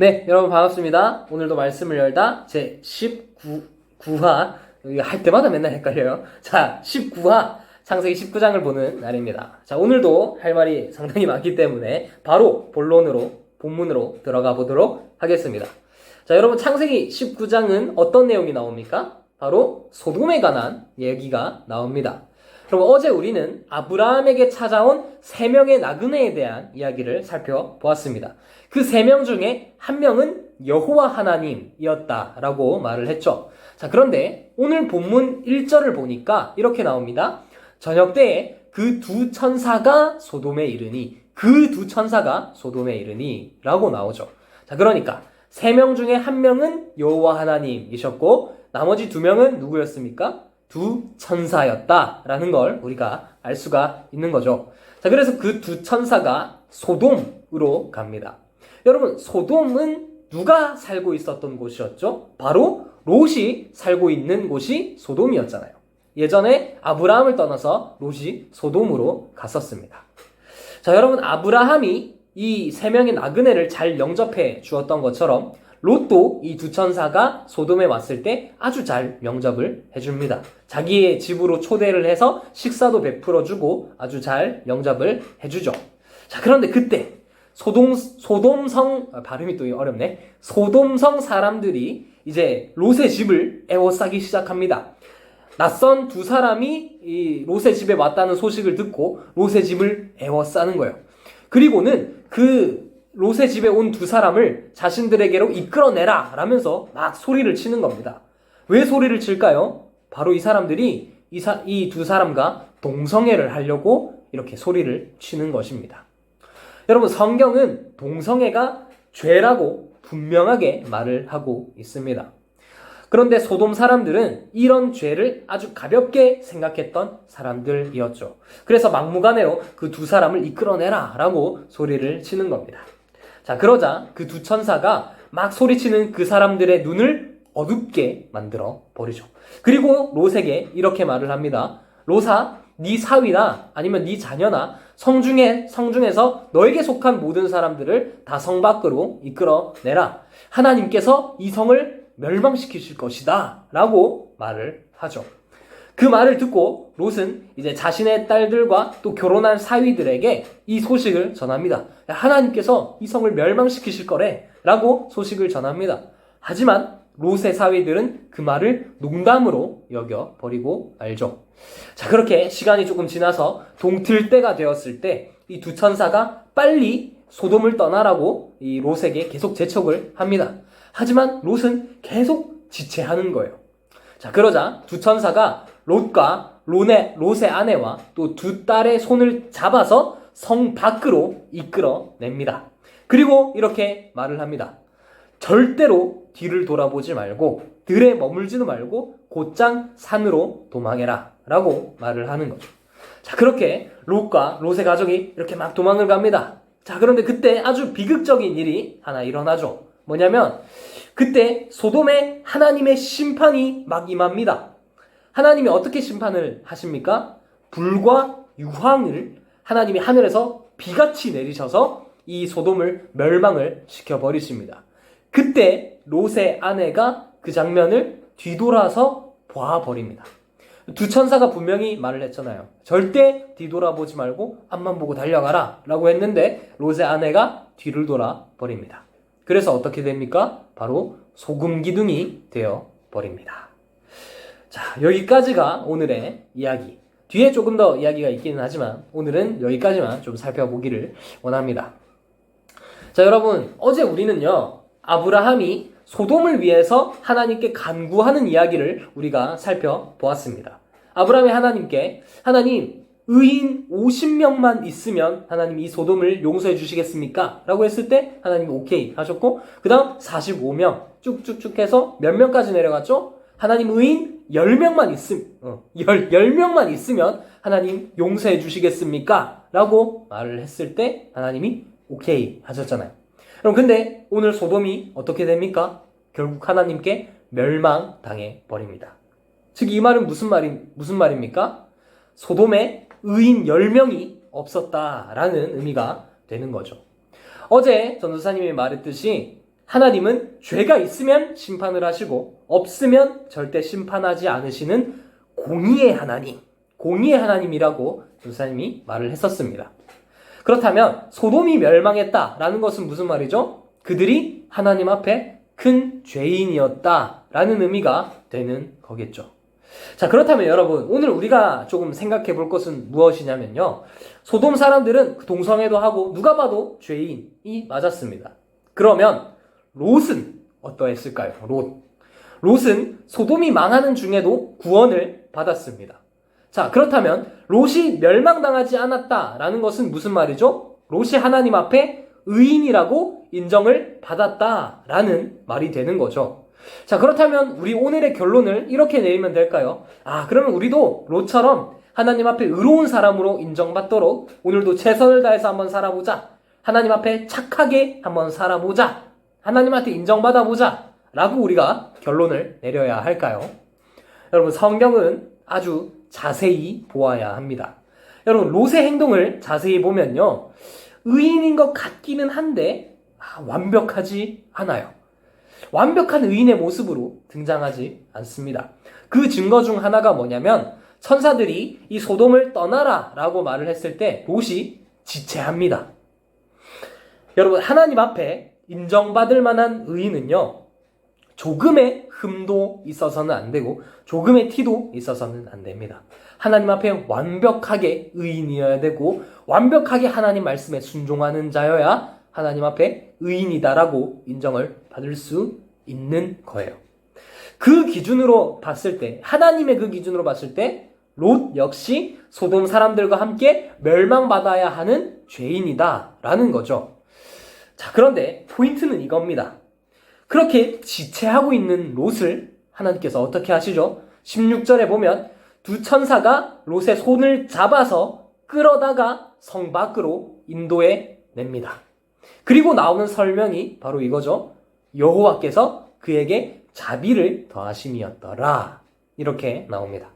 네, 여러분 반갑습니다. 오늘도 말씀을 열다 제 19, 9화, 할 때마다 맨날 헷갈려요. 자, 19화, 창세기 19장을 보는 날입니다. 자, 오늘도 할 말이 상당히 많기 때문에 바로 본론으로, 본문으로 들어가 보도록 하겠습니다. 자, 여러분 창세기 19장은 어떤 내용이 나옵니까? 바로 소돔에 관한 얘기가 나옵니다. 그럼 어제 우리는 아브라함에게 찾아온 세 명의 나그네에 대한 이야기를 살펴보았습니다. 그 세 명 중에 한 명은 여호와 하나님이었다라고 말을 했죠. 자, 그런데 오늘 본문 1절을 보니까 이렇게 나옵니다. 저녁 때에 그 두 천사가 소돔에 이르니 그 두 천사가 소돔에 이르니 라고 나오죠. 자, 그러니까 세 명 중에 한 명은 여호와 하나님이셨고 나머지 두 명은 누구였습니까? 두 천사였다라는 걸 우리가 알 수가 있는 거죠. 자, 그래서 그 두 천사가 소돔으로 갑니다. 여러분, 소돔은 누가 살고 있었던 곳이었죠? 바로 롯이 살고 있는 곳이 소돔이었잖아요. 예전에 아브라함을 떠나서 롯이 소돔으로 갔었습니다. 자, 여러분, 아브라함이 이 세 명의 나그네를 잘 영접해 주었던 것처럼 롯도 이두 천사가 소돔에 왔을 때 아주 잘 영접을 해줍니다. 자기의 집으로 초대를 해서 식사도 베풀어 주고 아주 잘 영접을 해주죠. 자, 그런데 그때 소돔, 소돔성, 아, 발음이 또 어렵네. 소돔성 사람들이 이제 롯의 집을 에워싸기 시작합니다. 낯선 두 사람이 이 롯의 집에 왔다는 소식을 듣고 롯의 집을 에워싸는 거예요. 그리고는 그 롯의 집에 온 두 사람을 자신들에게로 이끌어내라 라면서 막 소리를 치는 겁니다. 왜 소리를 칠까요? 바로 이 사람들이 이 두 사람과 동성애를 하려고 이렇게 소리를 치는 것입니다. 여러분, 성경은 동성애가 죄라고 분명하게 말을 하고 있습니다. 그런데 소돔 사람들은 이런 죄를 아주 가볍게 생각했던 사람들이었죠. 그래서 막무가내로 그 두 사람을 이끌어내라 라고 소리를 치는 겁니다. 자, 그러자 그 두 천사가 막 소리치는 그 사람들의 눈을 어둡게 만들어 버리죠. 그리고 롯에게 이렇게 말을 합니다. 롯아, 네 사위나 아니면 네 자녀나 성중에 성중에서 너에게 속한 모든 사람들을 다 성 밖으로 이끌어내라. 하나님께서 이 성을 멸망시키실 것이다. 라고 말을 하죠. 그 말을 듣고 롯은 이제 자신의 딸들과 또 결혼한 사위들에게 이 소식을 전합니다. 하나님께서 이 성을 멸망시키실 거래. 라고 소식을 전합니다. 하지만 롯의 사위들은 그 말을 농담으로 여겨 버리고 말죠. 자, 그렇게 시간이 조금 지나서 동틀 때가 되었을 때 이 두 천사가 빨리 소돔을 떠나라고 이 롯에게 계속 재촉을 합니다. 하지만 롯은 계속 지체하는 거예요. 자, 그러자 두 천사가 롯과 롯의, 롯의 아내와 또 두 딸의 손을 잡아서 성 밖으로 이끌어냅니다. 그리고 이렇게 말을 합니다. 절대로 뒤를 돌아보지 말고 들에 머물지도 말고 곧장 산으로 도망해라 라고 말을 하는 거죠. 자 그렇게 롯과 롯의 가족이 이렇게 막 도망을 갑니다. 자 그런데 그때 아주 비극적인 일이 하나 일어나죠. 뭐냐면 그때 소돔에 하나님의 심판이 막 임합니다. 하나님이 어떻게 심판을 하십니까? 불과 유황을 하나님이 하늘에서 비같이 내리셔서 이 소돔을 멸망을 시켜 버리십니다. 그때 롯의 아내가 그 장면을 뒤돌아서 봐버립니다. 두 천사가 분명히 말을 했잖아요. 절대 뒤돌아보지 말고 앞만 보고 달려가라 라고 했는데 롯의 아내가 뒤를 돌아 버립니다. 그래서 어떻게 됩니까? 바로 소금 기둥이 되어 버립니다. 자, 여기까지가 오늘의 이야기. 뒤에 조금 더 이야기가 있기는 하지만 오늘은 여기까지만 좀 살펴보기를 원합니다. 자, 여러분, 어제 우리는요, 아브라함이 소돔을 위해서 하나님께 간구하는 이야기를 우리가 살펴보았습니다. 아브라함이 하나님께, 하나님, 의인 50명만 있으면 하나님 이 소돔을 용서해 주시겠습니까? 라고 했을 때 하나님이 오케이 하셨고, 그 다음 45명 쭉쭉쭉 해서 몇 명까지 내려갔죠? 하나님 의인 10명만 있음, 어, 10, 10명만 있으면 하나님 용서해 주시겠습니까? 라고 말을 했을 때 하나님이 오케이 하셨잖아요. 그럼 근데 오늘 소돔이 어떻게 됩니까? 결국 하나님께 멸망당해 버립니다. 즉 이 말은 무슨 말이 무슨 말입니까? 소돔에 의인 10명이 없었다라는 의미가 되는 거죠. 어제 전도사님이 말했듯이 하나님은 죄가 있으면 심판을 하시고 없으면 절대 심판하지 않으시는 공의의 하나님, 공의의 하나님이라고 전도사님이 말을 했었습니다. 그렇다면 소돔이 멸망했다라는 것은 무슨 말이죠? 그들이 하나님 앞에 큰 죄인이었다라는 의미가 되는 거겠죠. 자, 그렇다면 여러분, 오늘 우리가 조금 생각해 볼 것은 무엇이냐면요. 소돔 사람들은 그 동성애도 하고 누가 봐도 죄인이 맞았습니다. 그러면 롯은 어떠했을까요? 롯. 롯은 소돔이 망하는 중에도 구원을 받았습니다. 자, 그렇다면 롯이 멸망당하지 않았다라는 것은 무슨 말이죠? 롯이 하나님 앞에 의인이라고 인정을 받았다라는 말이 되는 거죠. 자, 그렇다면 우리 오늘의 결론을 이렇게 내리면 될까요? 아, 그러면 우리도 롯처럼 하나님 앞에 의로운 사람으로 인정받도록 오늘도 최선을 다해서 한번 살아보자. 하나님 앞에 착하게 한번 살아보자. 하나님한테 인정받아 보자. 라고 우리가 결론을 내려야 할까요? 여러분, 성경은 아주 자세히 보아야 합니다. 여러분, 롯의 행동을 자세히 보면요. 의인인 것 같기는 한데, 아, 완벽하지 않아요. 완벽한 의인의 모습으로 등장하지 않습니다. 그 증거 중 하나가 뭐냐면, 천사들이 이 소돔을 떠나라 라고 말을 했을 때, 롯이 지체합니다. 여러분, 하나님 앞에 인정받을 만한 의인은요, 조금의 흠도 있어서는 안 되고, 조금의 티도 있어서는 안 됩니다. 하나님 앞에 완벽하게 의인이어야 되고, 완벽하게 하나님 말씀에 순종하는 자여야 하나님 앞에 의인이다라고 인정을 받을 수 있는 거예요. 그 기준으로 봤을 때, 하나님의 그 기준으로 봤을 때, 롯 역시 소돔 사람들과 함께 멸망받아야 하는 죄인이다라는 거죠. 자, 그런데 포인트는 이겁니다. 그렇게 지체하고 있는 롯을 하나님께서 어떻게 하시죠? 16절에 보면 두 천사가 롯의 손을 잡아서 끌어다가 성 밖으로 인도해 냅니다. 그리고 나오는 설명이 바로 이거죠. 여호와께서 그에게 자비를 더하심이었더라. 이렇게 나옵니다.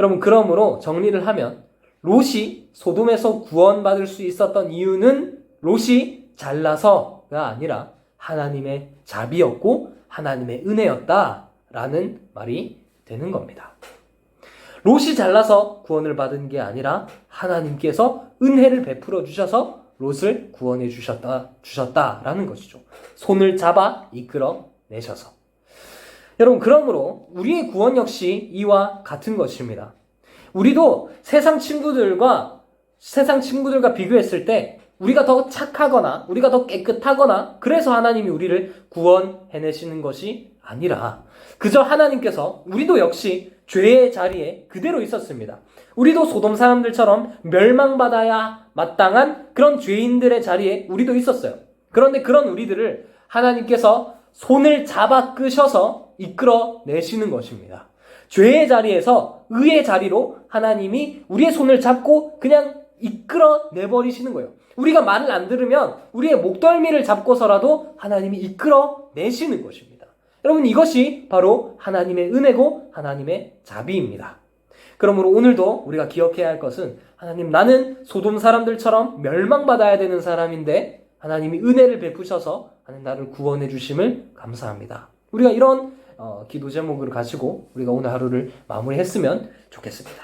여러분 그러므로 정리를 하면 롯이 소돔에서 구원받을 수 있었던 이유는 롯이 잘나서가 아니라 하나님의 자비였고 하나님의 은혜였다라는 말이 되는 겁니다. 롯이 잘나서 구원을 받은 게 아니라 하나님께서 은혜를 베풀어 주셔서 롯을 구원해 주셨다 주셨다라는 것이죠. 손을 잡아 이끌어 내셔서. 여러분 그러므로 우리의 구원 역시 이와 같은 것입니다. 우리도 세상 친구들과 세상 친구들과 비교했을 때 우리가 더 착하거나 우리가 더 깨끗하거나 그래서 하나님이 우리를 구원해내시는 것이 아니라 그저 하나님께서 우리도 역시 죄의 자리에 그대로 있었습니다. 우리도 소돔 사람들처럼 멸망받아야 마땅한 그런 죄인들의 자리에 우리도 있었어요. 그런데 그런 우리들을 하나님께서 손을 잡아 끄셔서 이끌어 내시는 것입니다. 죄의 자리에서 의의 자리로 하나님이 우리의 손을 잡고 그냥 이끌어 내버리시는 거예요. 우리가 말을 안 들으면 우리의 목덜미를 잡고서라도 하나님이 이끌어 내시는 것입니다. 여러분 이것이 바로 하나님의 은혜고 하나님의 자비입니다. 그러므로 오늘도 우리가 기억해야 할 것은 하나님 나는 소돔 사람들처럼 멸망받아야 되는 사람인데 하나님이 은혜를 베푸셔서 하나님 나를 구원해 주심을 감사합니다. 우리가 이런 어, 기도 제목을 가지고 우리가 오늘 하루를 마무리했으면 좋겠습니다.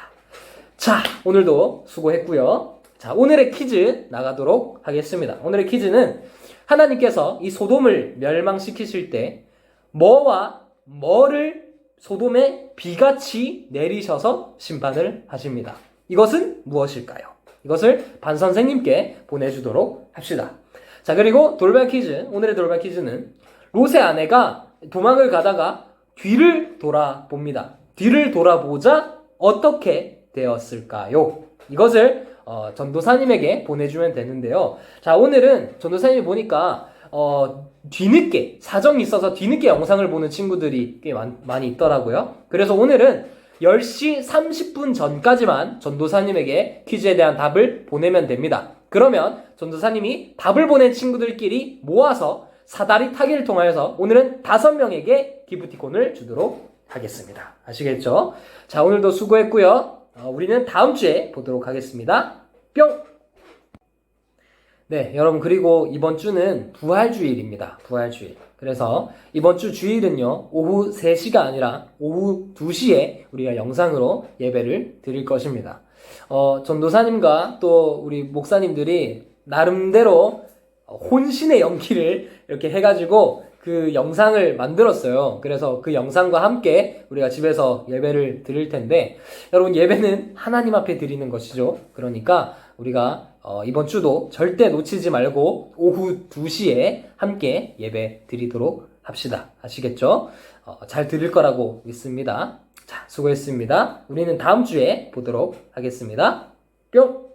자, 오늘도 수고했고요. 자, 오늘의 퀴즈 나가도록 하겠습니다. 오늘의 퀴즈는 하나님께서 이 소돔을 멸망시키실 때 뭐와 뭐를 소돔에 비같이 내리셔서 심판을 하십니다. 이것은 무엇일까요? 이것을 반 선생님께 보내주도록 합시다. 자, 그리고 돌발 퀴즈. 오늘의 돌발 퀴즈는 롯의 아내가 도망을 가다가 뒤를 돌아봅니다. 뒤를 돌아보자 어떻게 되었을까요? 이것을 어, 전도사님에게 보내주면 되는데요. 자, 오늘은 전도사님이 보니까 어, 뒤늦게 사정이 있어서 뒤늦게 영상을 보는 친구들이 꽤 많, 많이 있더라고요. 그래서 오늘은 10시 30분 전까지만 전도사님에게 퀴즈에 대한 답을 보내면 됩니다. 그러면 전도사님이 답을 보낸 친구들끼리 모아서 사다리 타기를 통하여서 오늘은 다섯 명에게 기프티콘을 주도록 하겠습니다. 아시겠죠? 자, 오늘도 수고했고요. 어, 우리는 다음 주에 보도록 하겠습니다. 뿅! 네, 여러분 그리고 이번 주는 부활주일입니다. 부활주일. 그래서 이번 주 주일은요. 오후 3시가 아니라 오후 2시에 우리가 영상으로 예배를 드릴 것입니다. 어, 전도사님과 또 우리 목사님들이 나름대로 혼신의 연기를 이렇게 해가지고 그 영상을 만들었어요. 그래서 그 영상과 함께 우리가 집에서 예배를 드릴 텐데, 여러분 예배는 하나님 앞에 드리는 것이죠. 그러니까 우리가 어, 이번 주도 절대 놓치지 말고 오후 2시에 함께 예배 드리도록 합시다. 아시겠죠? 어, 잘 들을 거라고 믿습니다. 자, 수고했습니다. 우리는 다음 주에 보도록 하겠습니다. 뿅!